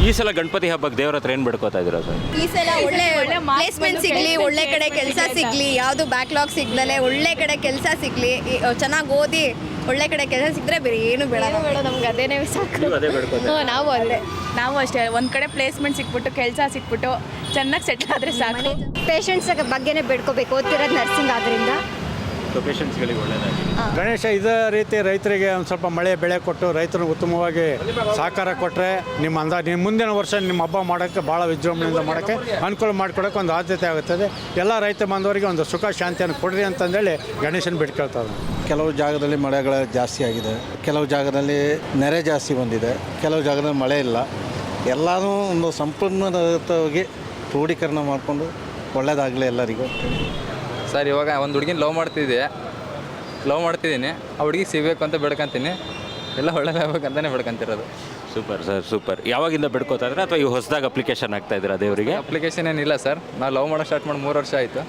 ಈ ಸಲ ಗಣಪತಿ ಹಬ್ಬಕ್ಕೆ ದೇವ್ರ ಹತ್ರ ಏನು ಬಿಡ್ಕೋತಾ ಇದ್ದೀರಾ ಸರ್? ಈ ಸಲ ಒಳ್ಳೆ ಒಳ್ಳೆ ಪ್ಲೇಸ್ಮೆಂಟ್ ಸಿಗ್ಲಿ ಒಳ್ಳೆ ಕಡೆ ಕೆಲಸ ಸಿಗ್ಲಿ ಯಾವುದು ಬ್ಯಾಕ್ಲಾಗ್ ಸಿಗ್ದಲೆ ಒಳ್ಳೆ ಕಡೆ ಕೆಲಸ ಸಿಗ್ಲಿ ಚೆನ್ನಾಗಿ ಓದಿ ಒಳ್ಳೆ ಕಡೆ ಕೆಲಸ ಸಿಕ್ಕರೆ ಬೇರೆ ಏನು ಬೇಡ. ಬೇಡ ನಮ್ಗೆ ಅದೇನೇ ಸಾಕು. ನೀವು ಅದೇ ಬೇಡ್ಕೋತಾ ಹ್ಞೂ ನಾವು ಅದೇ. ನಾವು ಅಷ್ಟೇ ಒಂದು ಕಡೆ ಪ್ಲೇಸ್ಮೆಂಟ್ ಸಿಕ್ಬಿಟ್ಟು ಕೆಲಸ ಸಿಕ್ಬಿಟ್ಟು ಚೆನ್ನಾಗಿ ಸೆಟ್ಲ್ ಆದರೆ ಸಾಕು. ಪೇಷಂಟ್ಸ್ ಬಗ್ಗೆನೇ ಬೇಡ್ಕೋಬೇಕು ಓದ್ತಿರೋದು ನರ್ಸಿಂಗ್ ಆದ್ರಿಂದ. ಪೇಷಂಟ್ಸ್ಗಳಿಗೆ ಒಳ್ಳೆಯದಾಗಿದೆ ಗಣೇಶ ಇದೇ ರೀತಿ ರೈತರಿಗೆ ಒಂದು ಸ್ವಲ್ಪ ಮಳೆ ಬೆಳೆ ಕೊಟ್ಟು ರೈತರು ಉತ್ತಮವಾಗಿ ಸಹಕಾರ ಕೊಟ್ಟರೆ ನಿಮ್ಮ ಅಂದ ನಿಮ್ಮ ಮುಂದಿನ ವರ್ಷ ನಿಮ್ಮ ಹಬ್ಬ ಮಾಡೋಕ್ಕೆ ಭಾಳ ವಿಜೃಂಭಣೆಯಿಂದ ಮಾಡೋಕ್ಕೆ ಅನುಕೂಲ ಮಾಡಿಕೊಡೋಕೆ ಒಂದು ಆದ್ಯತೆ ಆಗುತ್ತದೆ. ಎಲ್ಲ ರೈತ ಬಾಂಧವರಿಗೆ ಒಂದು ಸುಖ ಶಾಂತಿಯನ್ನು ಕೊಡ್ರಿ ಅಂತಂದೇಳಿ ಗಣೇಶನ ಬಿಟ್ಕೊಳ್ತಾರೆ ಕೆಲವು ಜಾಗದಲ್ಲಿ ಮಳೆಗಳ ಜಾಸ್ತಿ ಆಗಿದೆ. ಕೆಲವು ಜಾಗದಲ್ಲಿ ನೆರೆ ಜಾಸ್ತಿ ಬಂದಿದೆ. ಕೆಲವು ಜಾಗದಲ್ಲಿ ಮಳೆ ಇಲ್ಲ. ಎಲ್ಲನೂ ಒಂದು ಸಂಪೂರ್ಣವಾಗಿ ಕ್ರೋಢೀಕರಣ ಮಾಡಿಕೊಂಡು ಒಳ್ಳೆಯದಾಗಲಿ ಎಲ್ಲರಿಗೂ. ಸರ್ ಇವಾಗ ಒಂದು ಹುಡುಗಿನ ಲವ್ ಮಾಡ್ತಿದ್ದೆ. ಲವ್ ಮಾಡ್ತಿದ್ದೀನಿ. ಆ ಹುಡುಗಿ ಸಿಗಬೇಕು ಅಂತ ಬೇಡ್ಕೊಂತೀನಿ. ಎಲ್ಲ ಒಳ್ಳೇದಾಗಬೇಕಂತಲೇ ಬೇಡ್ಕೊಂತಿರೋದು. Super sir super. ಯಾವಾಗಿಂದ ಬೆಡ್ಕೋತಾ ಇದ್ರೆ ಅಥವಾ ಈ ಹೊಸದಾಗಿ ಅಪ್ಲಿಕೇಶನ್ ಆಗ್ತಾ ಇದ್ದೀರಾ ದೇವರಿಗೆ? ಅಪ್ಲಿಕೇಶನ್ ಏನಿಲ್ಲ ಸರ್. ನಾವು ಲವ್ ಮಾಡೋಕೆ ಸ್ಟಾರ್ಟ್ ಮಾಡಿ ಮೂರು ವರ್ಷ ಆಯಿತು.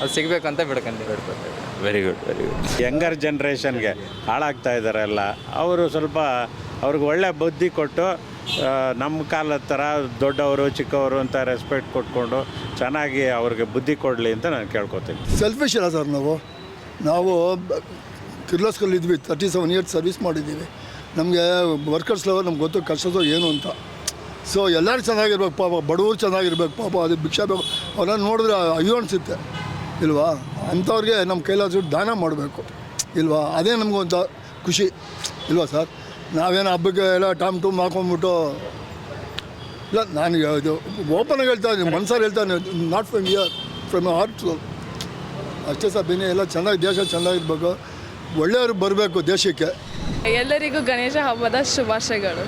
ಅದು ಸಿಗಬೇಕಂತ ಬೇಡ್ಕೊಂತೀವಿ ಬೇಡ್ಕೊತೀವಿ very good very good younger ಜನ್ರೇಷನ್ಗೆ ಹಾಳಾಗ್ತಾ ಇದ್ದಾರೆ ಎಲ್ಲ. ಅವರು ಸ್ವಲ್ಪ ಅವ್ರಿಗೆ ಒಳ್ಳೆ ಬುದ್ಧಿ ಕೊಟ್ಟು ನಮ್ಮ ಕಾಲದ ಥರ ದೊಡ್ಡವರು, ಚಿಕ್ಕವರು ಅಂತ ರೆಸ್ಪೆಕ್ಟ್ ಕೊಟ್ಕೊಂಡು ಚೆನ್ನಾಗಿ ಅವ್ರಿಗೆ ಬುದ್ಧಿ ಕೊಡಲಿ ಅಂತ ನಾನು ಕೇಳ್ಕೊತೀನಿ. ಸೆಲ್ಫಿಶ್ ಅಲ್ಲ ಸರ್ ನಾವು? ನಾವು ಕಿರ್ಲೋಸ್ಕಲ್ಲಿ ಇದ್ವಿ ತರ್ಟಿ ಸೆವೆನ್ ಇಯರ್ಸ್ ಸರ್ವಿಸ್ ಮಾಡಿದ್ದೀವಿ. ನಮಗೆ ವರ್ಕರ್ಸ್ ಲೆವೆಲ್ ನಮ್ಗೆ ಗೊತ್ತು ಕಷ್ಟದೋ ಏನು ಅಂತ. ಸೊ ಎಲ್ಲರೂ ಚೆನ್ನಾಗಿರ್ಬೇಕು ಪಾಪ, ಬಡವರು ಚೆನ್ನಾಗಿರ್ಬೇಕು ಪಾಪ, ಅದು ಭಿಕ್ಷಾ ಬೇಕು. ಅವ್ರನ್ನ ನೋಡಿದ್ರೆ ಅಯ್ಯೋ ಅನಿಸುತ್ತೆ. ಇಲ್ವಾ? ಅಂಥವ್ರಿಗೆ ನಮ್ಮ ಕೈಲಾದ್ರು ದಾನ ಮಾಡಬೇಕು. ಇಲ್ವಾ? ಅದೇ ನಮಗೊಂಥ ಖುಷಿ. ಇಲ್ವಾ ಸರ್? ನಾವೇನು ಹಬ್ಬಕ್ಕೆ ಎಲ್ಲ ಟಾಮ್ ಟೂಮ್ ಹಾಕೊಂಡ್ಬಿಟ್ಟು, ಇಲ್ಲ, ನಾನು ಇದು ಓಪನಾಗಿ ಹೇಳ್ತಾ ಇದ್ದೀನಿ ಹೇಳ್ತಾನೆ ಹೇಳ್ತಾ ಇದ್ದೀನಿ not from ear from heart ಅಷ್ಟೇ ಸರ್ ಬೇನೆ ಎಲ್ಲ ಚೆನ್ನಾಗಿ, ದೇಶ ಚೆನ್ನಾಗಿರ್ಬೇಕು. ಒಳ್ಳೆಯವರು ಬರಬೇಕು ದೇಶಕ್ಕೆ. ಎಲ್ಲರಿಗೂ ಗಣೇಶ ಹಬ್ಬದ ಶುಭಾಶಯಗಳು.